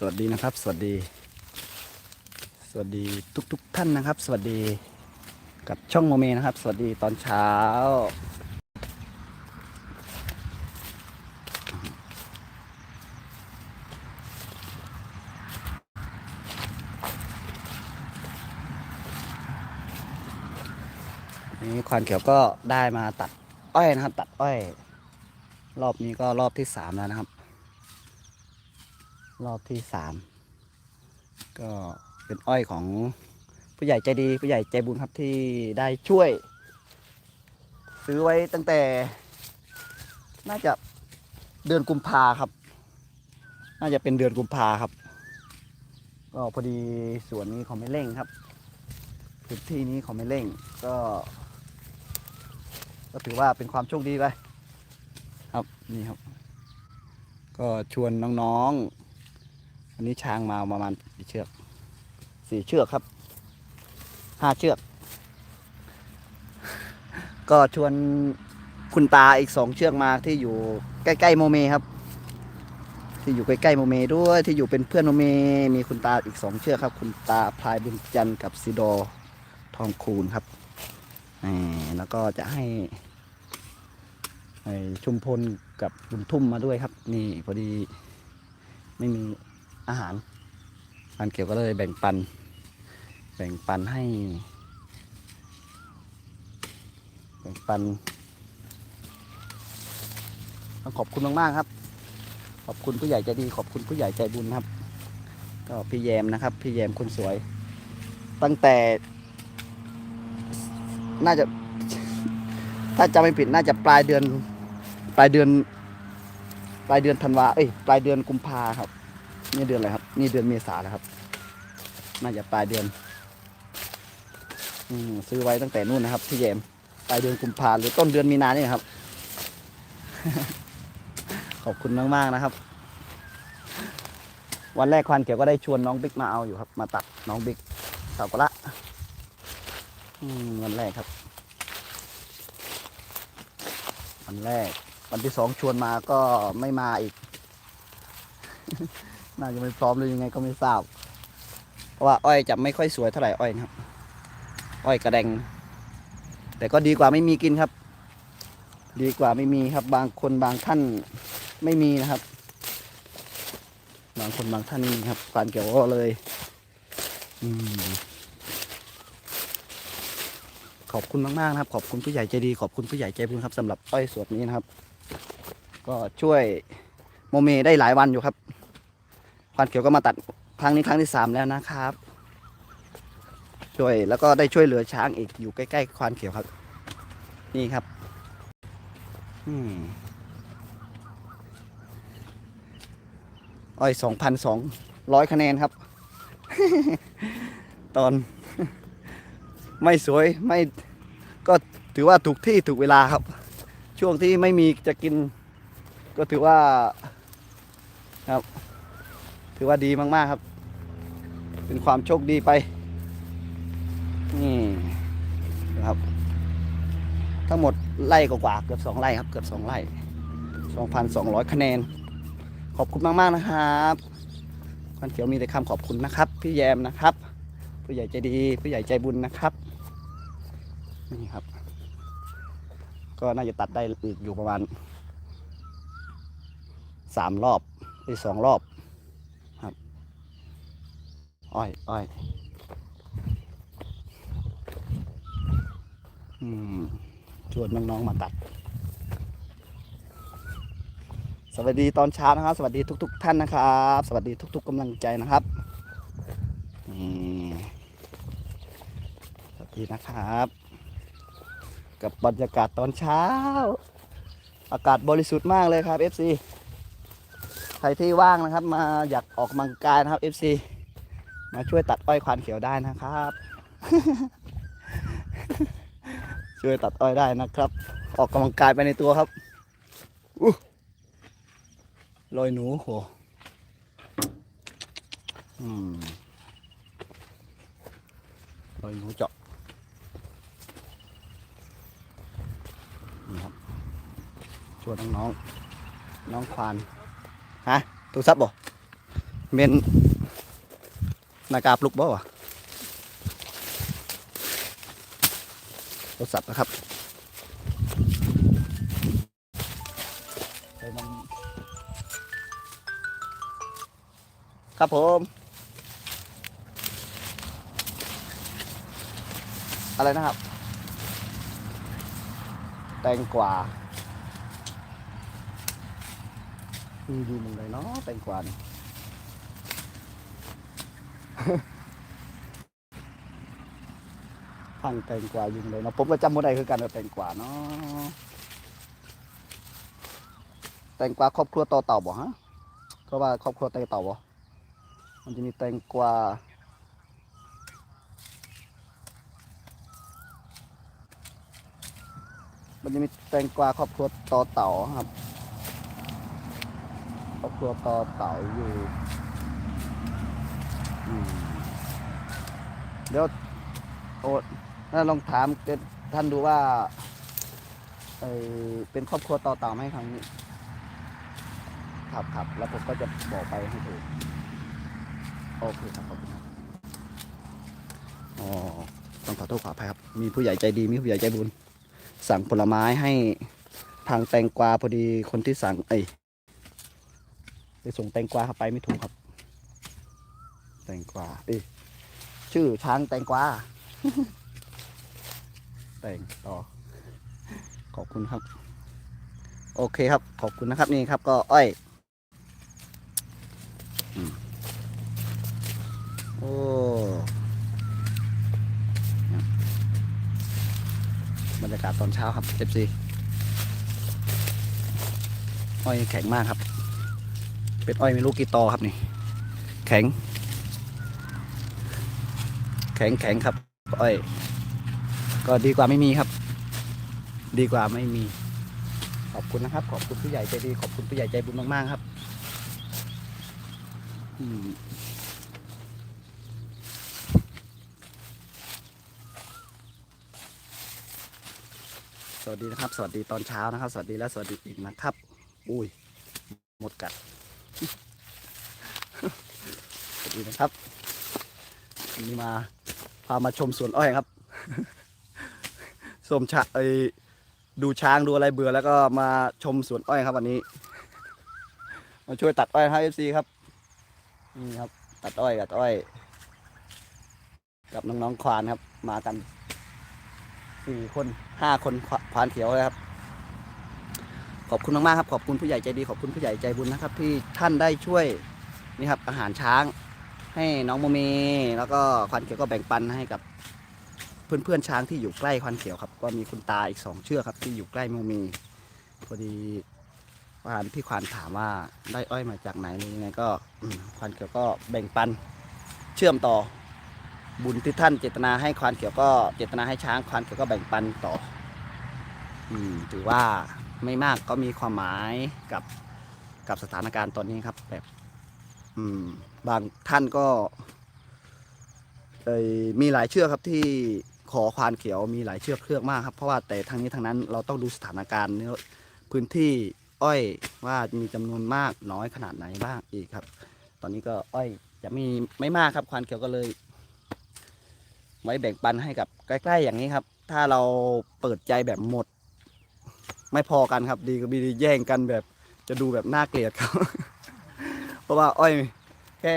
สวัสดีนะครับ สวัสดี สวัสดีทุกๆทท่านนะครับ สวัสดีกับช่องโมเมนะครับ สวัสดีตอนเช้า นี่ควานเขียวก็ได้มาตัดอ้อยนะครับ ตัดอ้อย รอบนี้ก็รอบที่สามแล้วนะครับ รอบที่สามก็เป็นอ้อยของผู้ใหญ่ใจดีผู้ใหญ่ใจบุญครับที่ได้ช่วย ซื้อไว้ตั้งแต่ น่าจะเดือนกุมภาครับ น่าจะเป็นเดือนกุมภาครับ ก็พอดีสวนนี้เขาไม่เร่งครับพื้นที่นี้เขาไม่เร่งก็ ก็ถือว่าเป็นความโชคดีไปครับนี่ครับ ก็ชวนน้องๆ วันนี้ช้างมาประมาณกี่เชือกสี่เชือกครับห้าเชือก ก็ชวนคุณตาอีกสองเชือกมาที่อยู่ใกล้ๆโมเมครับ ที่อยู่ใกล้ๆโมเมด้วยที่อยู่เป็นเพื่อนโมเม มีคุณตาอีกสองเชือกครับ คุณตาพลายบุญจันทร์กับซิโดอทองคูณครับแล้วก็จะให้ชุมพลกับบุญทุ่มมาด้วยครับ นี่พอดีไม่มี อาหารอันเกี่ยวก็เลยแบ่งปัน แบ่งปันให้ แบ่งปันต้องขอบคุณมากๆครับ ขอบคุณผู้ใหญ่ใจดี ขอบคุณผู้ใหญ่ใจบุญครับ ก็พี่แยมนะครับ พี่แยมคนสวย ตั้งแต่ น่าจะ ถ้าจำไม่ผิดน่าจะปลายเดือน ปลายเดือน ปลายเดือนธันวาเอ้ยปลายเดือนกุมภาครับ นี่เดือนอะไรครับ นี่เดือนเมษาแล้วครับ น่าจะปลายเดือนอืมซื้อไว้ตั้งแต่นู่นนะครับพี่แยมปลายเดือนกุมภาหรือต้นเดือนมีนาเนี่นะครับ ขอบคุณมากๆนะครับ วันแรกควันเขียวก็ได้ชวนน้องบิ๊กมาเอาอยู่ครับ มาตัดน้องบิ๊กสาวกละอืมวันแรกครับ วันแรก วันที่สองชวนมาก็ไม่มาอีก น่าจะไม่พร้อมหรือยังไงก็ไม่ทราบ เพราะว่าอ้อยจะไม่ค่อยสวยเท่าไหร่อ้อยนะครับ อ้อยกระแดง แต่ก็ดีกว่าไม่มีกินครับ ดีกว่าไม่มีครับ บางคนบางท่านไม่มีนะครับ บางคนบางท่านไม่มีครับควานเกี่ยวก็เลยอืมขอบคุณมากๆนะครับ ขอบคุณผู้ใหญ่ใจดี ขอบคุณผู้ใหญ่ใจบุญครับสำหรับอ้อยสวนนี้นะครับ ก็ช่วยโมเมได้หลายวันอยู่ครับ ควานเขียวก็มาตัดครั้งนี้ครั้งที่สามแล้วนะครับ ช่วยแล้วก็ได้ช่วยเหลือช้างอีกอยู่ใกล้ๆควานเขียวครับ นี่ครับอืมอ้อยสองพันสองร้อยคะแนนครับ ตอน ไม่สวยไม่ก็ถือว่าถูกที่ถูกเวลาครับ ช่วงที่ไม่มีจะกิน ก็ถือว่า ถือว่าดีมากๆครับ เป็นความโชคดีไป นี่นะครับ ทั้งหมดไร่กว่าเกือบสองไร่ครับ เกือบสองไร่สองพันสองร้อยคะแนน ขอบคุณมากๆนะครับควันเขียวมีแต่คำขอบคุณนะครับ พี่แยมนะครับ ผู้ใหญ่ใจดี ผู้ใหญ่ใจบุญนะครับ นี่ครับ ก็น่าจะตัดได้อีกอยู่ประมาณสามรอบหรือสองรอบ อ้อยอ้อยอืมชวนน้องๆมาตัด สวัสดีตอนเช้านะครับ สวัสดีทุก ๆ ท่านนะครับ สวัสดีทุก ๆกำลังใจนะครับสวัสดีนะครับ กับบรรยากาศตอนเช้า อากาศบริสุทธิ์มากเลยครับ FC ใครที่ว่างนะครับ มาอยากออกกำลังกายนะครับ FC มาช่วยตัดอ้อยควานเขียวได้นะครับ ช่วยตัดอ้อยได้นะครับ ออกกำลังกายไปในตัวครับอู้ลอยหนูโหอืมลอยหนูเจาะนี่ครับชวนน้องน้องควานฮะตูซับบ่เมน นากาปลุกบ่วะโทรศัพท์นะครับครับผม อะไรนะครับ แตงกวามีอยู่มึงเลยเนาะแตงกวานี่ พังแตงกวายู่เลยเนาะผมก็จำไม่ได้คือกันว่าแตงกวาเนาะแตงกวาครอบครัวต่อเต่าบ่ฮะก็ว่าครอบครัวเต่าเต่าบ่มันจะมีแตงกวามันจะมีแตงกวาครอบครัวต่อเต่าครับ ครอบครัวต่อเต่าอยู่อืม เดี๋ยวโอ้น่าลองถามท่านดูว่าเออเป็นครอบครัวต่อเต่าไหมครั้งนี้ครับครับแล้วผมก็จะบอกไปให้ดูโอเคครับขอบคุณครับอ๋อต้องขอโทษขออภัยครับ มีผู้ใหญ่ใจดีมีผู้ใหญ่ใจบุญ สั่งผลไม้ให้ทางแตงกวาพอดีคนที่สั่ง เอ้ยไปส่งแตงกวาเข้าไปไม่ถูกครับ แตงกวาเอ้ยชื่อช้างแตงกวาแตงต่อ ขอบคุณครับ โอเคครับ ขอบคุณนะครับนี่ครับ ก็อ้อยอืมโอ้บรรยากาศตอนเช้าครับ FC อ้อยแข็งมากครับ เป็นอ้อยไม่รู้กี่ตอครับนี่ แข็ง แข็งแข็งครับอ้อย ก็ดีกว่าไม่มีครับ ดีกว่าไม่มี ขอบคุณนะครับ ขอบคุณผู้ใหญ่ใจดี ขอบคุณผู้ใหญ่ใจบุญมาก ๆ ครับสวัสดีนะครับ สวัสดีตอนเช้านะครับ สวัสดีและสวัสดีอีกนะครับ อุ้ย หมดกัด สวัสดีนะครับวันนี้มา พามาชมสวนอ้อยครับชมชะไอดูช้างดูอะไรเบื่อแล้วก็มาชมสวนอ้อยครับวันนี้ มาช่วยตัดอ้อยให้เอฟซีครับนี่ครับ ตัดอ้อยตัดอ้อย กับน้องๆควานครับ มากันสี่คนห้าคนควานเขียวเลยครับ ขอบคุณมากๆครับ ขอบคุณผู้ใหญ่ใจดีขอบคุณผู้ใหญ่ใจบุญนะครับ ที่ท่านได้ช่วยนี่ครับอาหารช้าง ให้น้องโมเม แล้วก็ควานเขียวก็แบ่งปันให้กับเพื่อนๆช้างที่อยู่ใกล้ควานเขียวครับ ก็มีคุณตาอีกสองเชือกครับ ที่อยู่ใกล้โมเมพอดีควานพี่ควานถามว่าได้อ้อยมาจากไหนหรือยังไงก็ควานเขียวก็แบ่งปันเชื่อมต่อ บุญที่ท่านเจตนาให้ควานเขียวก็เจตนาให้ช้างควานเขียวก็แบ่งปันต่อ อืมถือว่าไม่มากก็มีความหมายกับกับสถานการณ์ตอนนี้ครับ แบบ อืม บางท่านก็มีหลายเชือกครับที่ขอควานเขียวมีหลายเชือกเชือกมากครับ เพราะว่าแต่ทางนี้ทางนั้นเราต้องดูสถานการณ์เนื้อพื้นที่อ้อยว่ามีจำนวนมากน้อยขนาดไหนบ้างอีกครับ ตอนนี้ก็อ้อยจะมีไม่มากครับควานเขียวก็เลย ไว้แบ่งปันให้กับใกล้ ๆ อย่างนี้ครับ ถ้าเราเปิดใจแบบหมด ไม่พอกันครับ ดีก็มีแย่งกันแบบจะดูแบบน่าเกลียดครับ เพราะว่าอ้อย แค่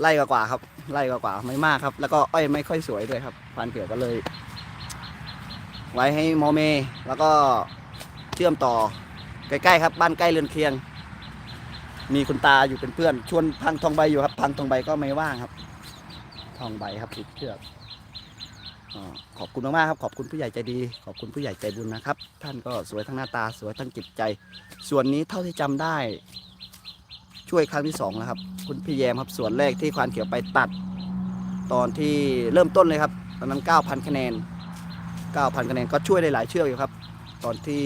ไล่กว่าๆครับ ไล่กว่าๆไม่มากครับ แล้วก็อ้อยไม่ค่อยสวยด้วยครับพันเกี่ยวก็เลย ไว้ให้โมเม แล้วก็เชื่อมต่อใกล้ๆครับ บ้านใกล้เรือนเคียง มีคุณตาอยู่เป็นเพื่อน ชวนพังทองใบอยู่ครับ พังทองใบก็ไม่ว่างครับ ทองใบครับติดเชือกขอบคุณมากๆครับ ขอบคุณผู้ใหญ่ใจดี ขอบคุณผู้ใหญ่ใจบุญนะครับ ท่านก็สวยทั้งหน้าตาสวยทั้งจิตใจ ส่วนนี้เท่าที่จำได้ ช่วยครั้งที่สองแล้วครับ คุณพี่แยมครับส่วนแรกที่ควานเขียวไปตัด ตอนที่เริ่มต้นเลยครับ ตอนนั้น 9,000 คะแนน 9,000 คะแนนก็ช่วยได้หลายเชือกอยู่ครับ ตอนที่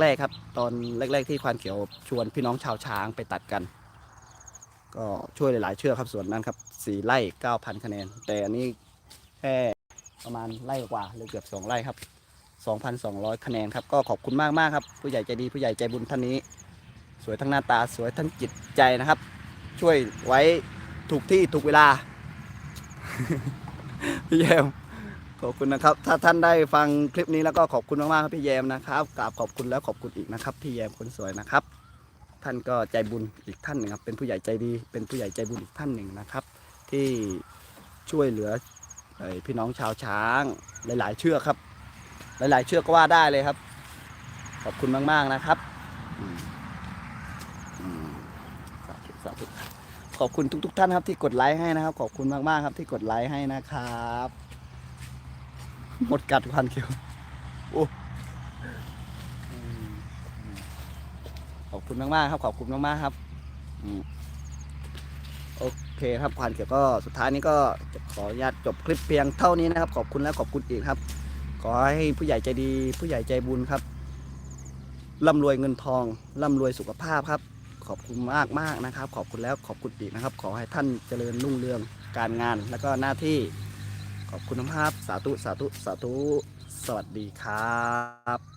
แรกๆครับ ตอนแรก ๆ ที่ควานเขียวชวนพี่น้องชาวช้างไปตัดกัน ก็ช่วยหลายๆเชือกครับส่วนนั้นครับสี่ไร่9,000 คะแนน แต่อันนี้แค่ประมาณไร่กว่าหรือเกือบสองไร่ครับ 2,200 คะแนนครับก็ขอบคุณมากมากๆครับผู้ใหญ่ใจดีผู้ใหญ่ใจบุญท่านนี้ สวยทั้งหน้าตาสวยทั้งจิตใจนะครับ ช่วยไว้ถูกที่ถูกเวลา พี่แยมขอบคุณนะครับ ถ้าท่านได้ฟังคลิปนี้แล้วก็ขอบคุณมากๆครับพี่แยมนะครับกราบขอบคุณแล้วขอบคุณอีกนะครับพี่แยมคนสวยนะครับ ท่านก็ใจบุญอีกท่านหนึ่งครับ เป็นผู้ใหญ่ใจดี เป็นผู้ใหญ่ใจบุญอีกท่านหนึ่งนะครับ ที่ช่วยเหลือเอ่อพี่น้องชาวช้างหลาย ๆ เชือกครับ หลาย ๆ เชือกก็ว่าได้เลยครับ ขอบคุณมาก ๆ นะครับอืมอืมสาธุสาธุ ขอบคุณทุก ๆ ท่านครับที่กดไลค์ให้นะครับ ขอบคุณมากๆครับที่กดไลค์ให้นะครับ หมดกัดควันเขียวโอ้ขอบคุณมากๆครับ ขอบคุณมากๆครับโอเคครับควันเขียวก็สุดท้ายนี้ก็ขออนุญาตจบคลิปเพียงเท่านี้นะครับ ขอบคุณและขอบคุณอีกครับ ขอให้ผู้ใหญ่ใจดี ผู้ใหญ่ใจบุญครับร่ำรวยเงินทองร่ำรวยสุขภาพครับ ขอบคุณมากมากนะครับ ขอบคุณแล้วขอบคุณอีกนะครับ ขอให้ท่านเจริญรุ่งเรืองการงาน แล้วก็หน้าที่ขอบคุณนะครับสาธุสาธุสาธุสวัสดีครับ